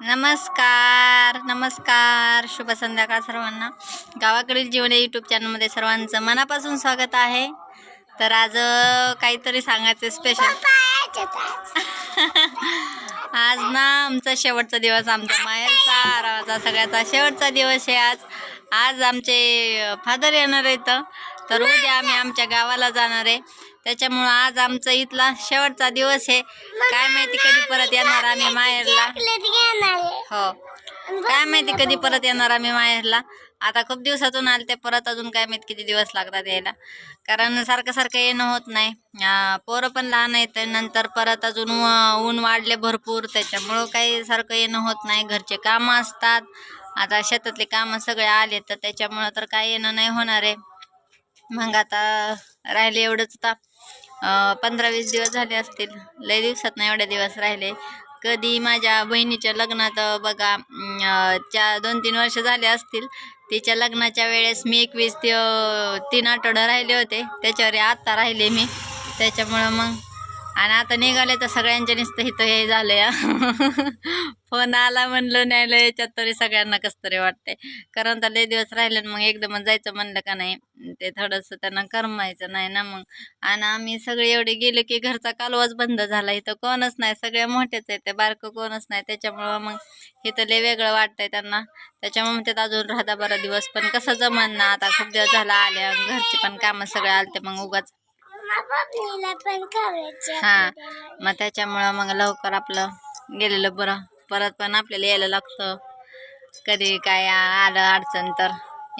नमस्कार नमस्कार. शुभ संध्याकाळ सर्वांना. गावाकडील जीवन या यूट्यूब चॅनलमध्ये सर्वांचं मनापासून स्वागत आहे. तर आज काहीतरी सांगायचं स्पेशल आज ना आमचा शेवटचा दिवस आमचा माहेरचा रावाचा सगळ्याचा शेवटचा दिवस आहे आज. आज आमचे फादर येणार आहेत. तर उद्या आम्ही आमच्या गावाला जाणार आहे. त्याच्यामुळं आज आमचा इथला शेवटचा दिवस आहे. काय माहिती कधी परत येणार आम्ही माहेरला. हो. काय माहिती कधी परत येणार आम्ही माहेरला. आता खूप दिवसातून आले ते परत अजून काय माहिती किती दिवस लागतात यायला. कारण सारखं सारखं येणं होत नाही. पोरं पण लहान आहेत नंतर परत अजून ऊन वाढले भरपूर. त्याच्यामुळं काही सारखं येणं होत नाही. घरचे कामं असतात. आता शेतातले कामं सगळे आले तर त्याच्यामुळं तर काय येणं नाही होणार आहे. मग आता राहिले एवढंच. आता पंधरा वीस दिवस झाले असतील. लय दिवसात नाही एवढे दिवस राहिले. कधी माझ्या बहिणीच्या लग्नात बघा चार च्या दोन तीन वर्ष झाले असतील. तिच्या लग्नाच्या वेळेस मी एकवीस ते तीन आठवडं राहिले होते. त्याच्यावर आत्ता राहिले मी. त्याच्यामुळं मग आणि आता निघाले तर सगळ्यांच्या नुसतं इथं हे झालं या फोन आला म्हणलं नाही याच्यात तरी सगळ्यांना कसं तरी वाटतंय. कारण तर लय दिवस राहिले आणि मग एकदमच जायचं म्हणलं का नाही. ते थोडंसं त्यांना करमायचं नाही ना मग. आणि आम्ही सगळे एवढे गेले की घरचा कालवाच बंद झाला. इथं कोणच नाही. सगळे मोठेच आहे ते बारकं कोणच नाही. त्याच्यामुळं मग इथं लय वेगळं वाटतंय त्यांना. त्याच्यामुळे म्हणतात अजून राहता बरा दिवस. पण कसं जमन. ना आता खूप दिवस झाला आल्या घरची पण कामं सगळे आलते मग उगाच. हा. मग त्याच्यामुळं मग लवकर आपलं गेलेलं बरं. परत पण आपल्याला यायला लागतं. कधी काय आलं अडचण तर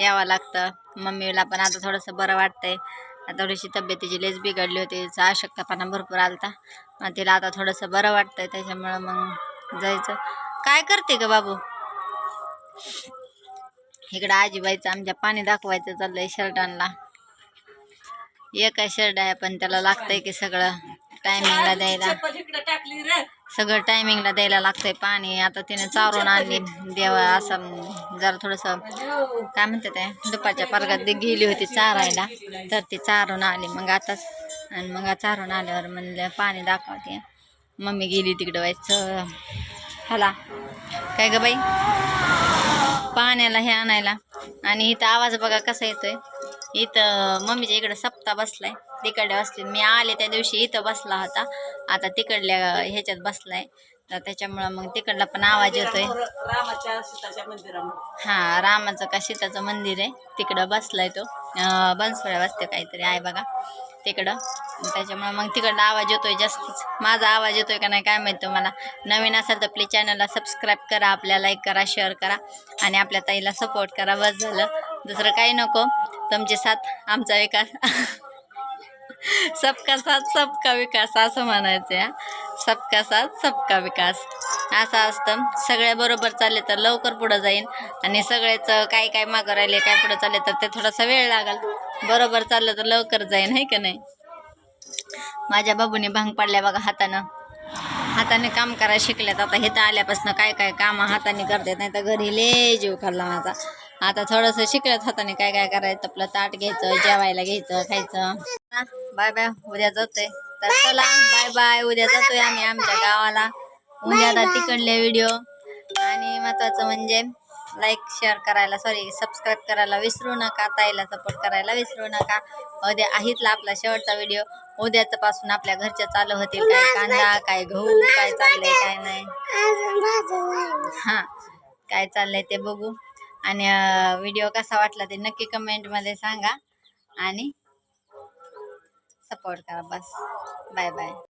यावं लागतं. मम्मीला पण आता थोडंसं बरं वाटतंय. आता थोडीशी तब्येतीची लेस बिघडली होती. तिचा अशक्तपणा भरपूर आलता. मग तिला आता थोडंसं बरं वाटतंय. त्याच्यामुळं मग जायचं. काय करते ग बाबू? इकडं आजीबाईचं आमच्या पाणी दाखवायचं चाललंय शर्टांना एक शर्ट आहे पण त्याला लागतंय की सगळं. टायमिंगला द्यायला. सगळं टायमिंगला द्यायला लागतंय पाणी. आता तिने चारून आणली. देवा असं जरा थोडंसं काय म्हणते ते दुपारच्या पारगात गेली होती चारायला. तर ती चारून आली. मग आताच आणि मग चारून आल्यावर म्हणलं पाणी दाखवते. मम्मी गेली तिकडं व्हायचं हला. काय ग बाई? पाण्याला हे आणायला. आणि इथं आवाज बघा कसा येतोय. इथं मम्मीच्या इकडं सप्ता बसलाय. तिकडल्या बसले मी आले त्या दिवशी इथं बसला होता. आता तिकडल्या ह्याच्यात बसलाय. तर त्याच्यामुळं मग तिकडला पण आवाज येतोय. रामाच्या सीताच्या मंदिरामध्ये हा रामाचं का सीताचं मंदिर आहे. तिकडं बसलाय तो. बनसोळ्या बनसोड्या बसते काहीतरी आहे बघा. तिकडं. त्याच्यामुळं मग तिकडला आवाज येतोय जास्तच. माझा आवाज येतोय का नाही काय माहीत तुम्हाला. नवीन असेल तर प्लीज चॅनलला सबस्क्राईब करा आपल्या लाईक करा शेअर करा आणि आपल्या ताईला सपोर्ट करा. बस झालं. दुसरं काही नको. तुमचे साथ आमचा विकास. सबका साथ सबका विकास असं म्हणायचं आहे सबका साथ सबका विकास. असं असतं. सगळ्या बरोबर चालले तर लवकर पुढं जाईन. आणि सगळेच काय काय मागं राहिले काय पुढं चालले तर ते थोडासा वेळ लागल. बरोबर चाललं तर लवकर जाईन आहे का नाही? माझ्या बाबूने भांग पाडल्या बघा हातानं. हाताने काम करायला शिकल्यात. आता हे तर आल्यापासून काय काय काम हाताने करतात नाही. तर घरी ले जीव खाल्ला माझा. आता थोडंसं शिकल्यात हाताने काय काय करायचं आपलं ताट घ्यायचं जेवायला घ्यायचं खायचं. बाय बाय उद्या जातोय. तर चला बाय बाय उद्या जातोय आम्ही आमच्या गावाला. उद्या आता तिकडले व्हिडिओ आणि महत्वाचं म्हणजे लाईक शेअर करायला सॉरी सबस्क्राईब करायला विसरू नका ताईला सपोर्ट करायला विसरू नका. उद्या आहेतला आपला शेवटचा व्हिडिओ उद्याच पासून आपल्या घरच्या चालू होतील काय कांदा काय गहू काय चाललंय काय नाही. हां काय चाललंय ते बघू. आणि व्हिडिओ कसा वाटला ते नक्की कमेंटमध्ये सांगा. आणि सपोर्ट करा बस. Bye bye